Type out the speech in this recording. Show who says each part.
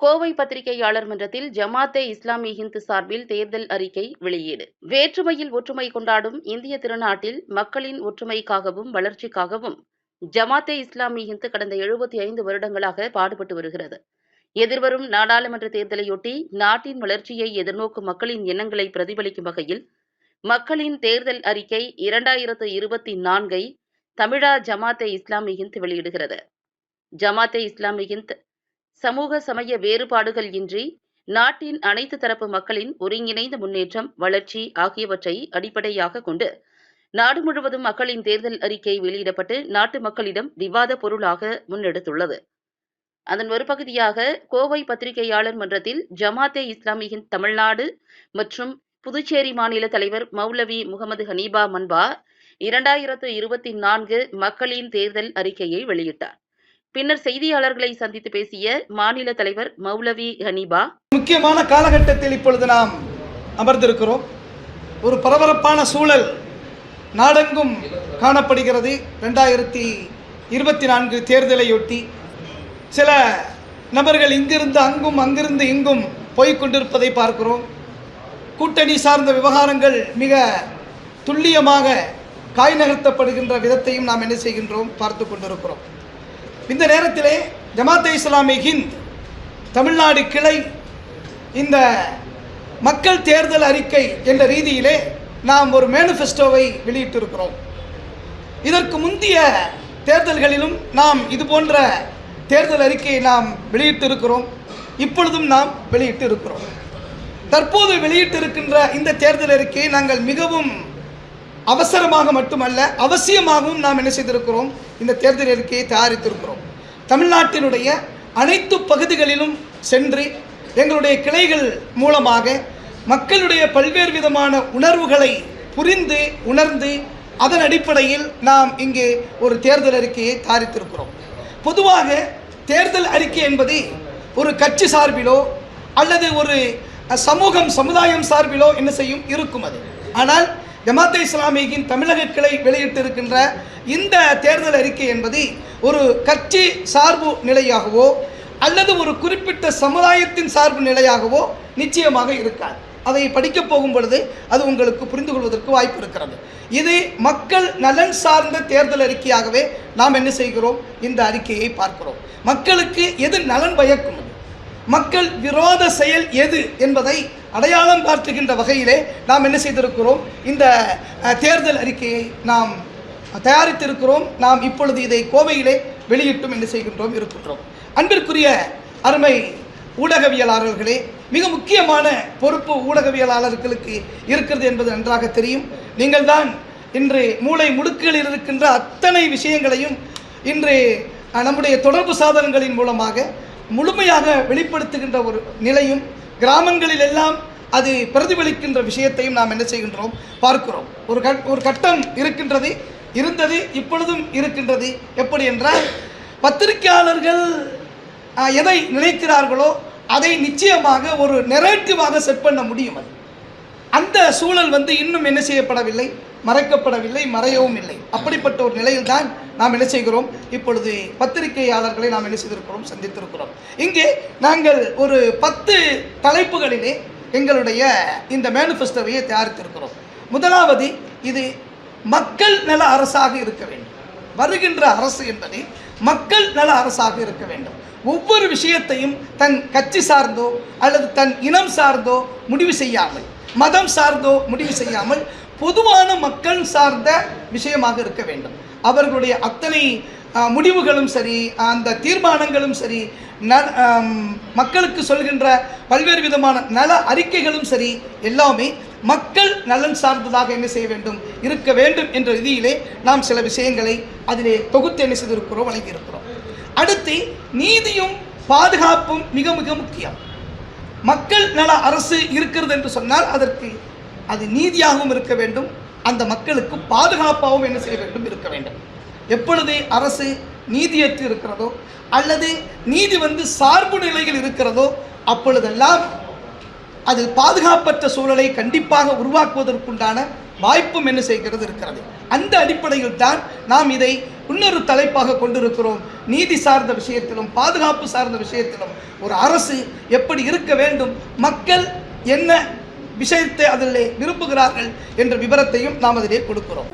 Speaker 1: கோவை பத்திரிகையாளர் மன்றத்தில் ஜமாத்தே இஸ்லாமிய ஹிந்த் சார்பில் தேர்தல் அறிக்கை வெளியீடு. வேற்றுமையில் ஒற்றுமை கொண்டாடும் இந்திய திருநாட்டில் மக்களின் ஒற்றுமைக்காகவும் வளர்ச்சிக்காகவும் ஜமாத்தே இஸ்லாமிய ஹிந்த் கடந்த எழுபத்தி ஐந்து வருடங்களாக பாடுபட்டு வருகிறது. எதிர்வரும் நாடாளுமன்ற தேர்தலையொட்டி நாட்டின் வளர்ச்சியை எதிர்நோக்கும் மக்களின் எண்ணங்களை பிரதிபலிக்கும் வகையில் மக்களின் தேர்தல் அறிக்கை இரண்டாயிரத்து இருபத்தி நான்கை தமிழா ஜமாத்தே இஸ்லாமிய ஹிந்த் வெளியிடுகிறது. ஜமாத்தே இஸ்லாமிய ஹிந்த் சமூக சமய வேறுபாடுகள் இன்றி நாட்டின் அனைத்து தரப்பு மக்களின் ஒருங்கிணைந்த முன்னேற்றம் வளர்ச்சி ஆகியவற்றை அடிப்படையாக கொண்டு நாடு முழுவதும் மக்களின் தேர்தல் அறிக்கை வெளியிடப்பட்டு நாட்டு மக்களிடம் விவாத பொருளாக முன்னெடுத்துள்ளது. அதன் ஒரு பகுதியாக கோவை பத்திரிகையாளர் மன்றத்தில் ஜமாத்தே இஸ்லாமியின் தமிழ்நாடு மற்றும் புதுச்சேரி மாநில தலைவர் மௌலவி முகமது ஹனீபா மன்பா இரண்டாயிரத்து இருபத்தி நான்கு மக்களின் தேர்தல் அறிக்கையை வெளியிட்டார். பின்னர் செய்தியாளர்களை சந்தித்து பேசிய மாநில தலைவர் மௌலவி ஹனீபா.
Speaker 2: முக்கியமான காலகட்டத்தில் இப்பொழுது நாம் அமர்ந்திருக்கிறோம். ஒரு பரபரப்பான சூழல் நாடெங்கும் காணப்படுகிறது. ரெண்டாயிரத்தி இருபத்தி நான்கு தேர்தலையொட்டி சில நபர்கள் இங்கிருந்து அங்கும் அங்கிருந்து இங்கும் போய்கொண்டிருப்பதை பார்க்கிறோம். கூட்டணி சார்ந்த விவகாரங்கள் மிக துல்லியமாக காய் நகர்த்தப்படுகின்ற விதத்தையும் நாம் என்ன செய்கின்றோம்? பார்த்து கொண்டிருக்கிறோம். இந்த நேரத்திலே ஜமாத்தே இஸ்லாமி ஹிந்த் தமிழ்நாடு கிளை இந்த மக்கள் தேர்தல் அறிக்கை என்ற ரீதியிலே நாம் ஒரு மேனிஃபெஸ்டோவை வெளியிட்டிருக்கிறோம். இதற்கு முந்தைய தேர்தல்களிலும் நாம் இது போன்ற தேர்தல் அறிக்கையை நாம் வெளியிட்டிருக்கிறோம். இப்பொழுதும் நாம் வெளியிட்டு இருக்கிறோம் தற்போது வெளியிட்டிருக்கின்ற இந்த தேர்தல் அறிக்கையை நாங்கள் மிகவும் அவசரமாக மட்டுமல்ல அவசியமாகவும் நாம் என்ன செய்திருக்கிறோம்? இந்த தேர்தல் அறிக்கையை தயாரித்திருக்கிறோம். தமிழ்நாட்டினுடைய அனைத்து பகுதிகளிலும் சென்று எங்களுடைய கிளைகள் மூலமாக மக்களுடைய பல்வேறு விதமான உணர்வுகளை புரிந்து உணர்ந்து அதன் அடிப்படையில் நாம் இங்கே ஒரு தேர்தல் அறிக்கையை தயாரித்திருக்கிறோம். பொதுவாக தேர்தல் அறிக்கை என்பது ஒரு கட்சி சார்பிலோ அல்லது ஒரு சமூகம் சமுதாயம் சார்பிலோ என்ன செய்யும்? இருக்கும் அது. ஆனால் ஜமாத்தே இஸ்லாமியின் தமிழக கிளை வெளியிட்டிருக்கின்ற இந்த தேர்தல் அறிக்கை என்பது ஒரு கட்சி சார்பு நிலையாகவோ அல்லது ஒரு குறிப்பிட்ட சமுதாயத்தின் சார்பு நிலையாகவோ நிச்சயமாக இருக்காது. அதை படிக்கப் போகும் பொழுது அது உங்களுக்கு புரிந்து கொள்வதற்கு வாய்ப்பு இருக்கிறது. இது மக்கள் நலன் சார்ந்த தேர்தல் அறிக்கையாகவே நாம் என்ன செய்கிறோம்? இந்த அறிக்கையை பார்க்கிறோம். மக்களுக்கு எது நலன் பயக்கும்? மக்கள் விரோத செயல் எது என்பதை அடையாளம் காட்டுகின்ற வகையிலே நாம் என்ன செய்திருக்கிறோம்? இந்த தேர்தல் அறிக்கையை நாம் தயாரித்திருக்கிறோம். நாம் இப்பொழுது இதை கோவையிலே வெளியிட்டும் என்ன செய்கின்றோம் இருக்கின்றோம். அன்பிற்குரிய அருமை ஊடகவியலாளர்களே மிக முக்கியமான பொறுப்பு ஊடகவியலாளர்களுக்கு இருக்கிறது என்பது நன்றாக தெரியும். நீங்கள்தான் இன்று மூளை முடுக்குகளில் இருக்கின்ற அத்தனை விஷயங்களையும் இன்று நம்முடைய தொடர்பு சாதனங்களின் மூலமாக முழுமையாக வெளிப்படுத்துகின்ற ஒரு நிலையும் கிராமங்களில் எல்லாம் அது பிரதிபலிக்கின்ற விஷயத்தையும் நாம் என்ன செய்கின்றோம்? பார்க்கிறோம். ஒரு கட் ஒரு கட்டம் இருக்கின்றது இருந்தது இப்பொழுதும் இருக்கின்றது. எப்படி என்றால் பத்திரிகையாளர்கள் எதை நினைக்கிறார்களோ அதை நிச்சயமாக ஒரு நெரேட்டிவாக செட் பண்ண முடியும் அது. அந்த சூழல் வந்து இன்னும் என்ன செய்யப்படவில்லை? மறைக்கப்படவில்லை மறையவும் இல்லை. அப்படிப்பட்ட ஒரு நிலையில்தான் நாம் என்ன செய்கிறோம்? இப்பொழுது பத்திரிகையாளர்களை நாம் என்ன செய்திருக்கிறோம்? சந்தித்திருக்கிறோம். இங்கே நாங்கள் ஒரு பத்து தலைப்புகளிலே எங்களுடைய இந்த மேனிஃபெஸ்டோவையை தயாரித்திருக்கிறோம். முதலாவது இது மக்கள் நல அரசாக இருக்க வேண்டும். வருகின்ற அரசு என்பது மக்கள் நல அரசாக இருக்க வேண்டும். ஒவ்வொரு விஷயத்தையும் தன் கட்சி சார்ந்தோ அல்லது தன் இனம் சார்ந்தோ முடிவு செய்யாமல் மதம் சார்ந்தோ முடிவு செய்யாமல் பொதுவான மக்கள் சார்ந்த விஷயமாக இருக்க வேண்டும். அவர்களுடைய அத்தனை முடிவுகளும் சரி அந்த தீர்மானங்களும் சரி ந மக்களுக்கு சொல்கின்ற பல்வேறு விதமான நல அறிக்கைகளும் சரி எல்லாமே மக்கள் நலன் சார்ந்ததாக என்ன செய்ய வேண்டும் இருக்க வேண்டும் என்ற ரீதியிலே நாம் சில விஷயங்களை அதிலே தொகுத்து என்ன செய்திருக்கிறோம் வழங்கியிருக்கிறோம். அடுத்து நீதியும் பாதுகாப்பும் மிக மிக முக்கியம். மக்கள் நல அரசு இருக்கிறது என்று சொன்னால் அதற்கு அது நீதியாகவும் இருக்க வேண்டும் அந்த மக்களுக்கு பாதுகாப்பாகவும் என்ன செய்ய வேண்டும் இருக்க வேண்டும். எப்பொழுது அரசு நீதியற்று இருக்கிறதோ அல்லது நீதி வந்து சார்பு நிலையில் இருக்கிறதோ அப்பொழுதெல்லாம் அது பாதுகாப்பற்ற சூழலை கண்டிப்பாக உருவாக்குவதற்குண்டான வாய்ப்பும் என்ன செய்கிறது இருக்கிறது. அந்த அடிப்படையில் தான் நாம் இதை இன்னொரு தலைப்பாக கொண்டிருக்கிறோம். நீதி சார்ந்த விஷயத்திலும் பாதுகாப்பு சார்ந்த விஷயத்திலும் ஒரு அரசு எப்படி இருக்க வேண்டும் மக்கள் என்ன விஷயத்தை அதில் விரும்புகிறார்கள் என்ற விவரத்தையும் நாம் அதிலே கொடுக்கிறோம்.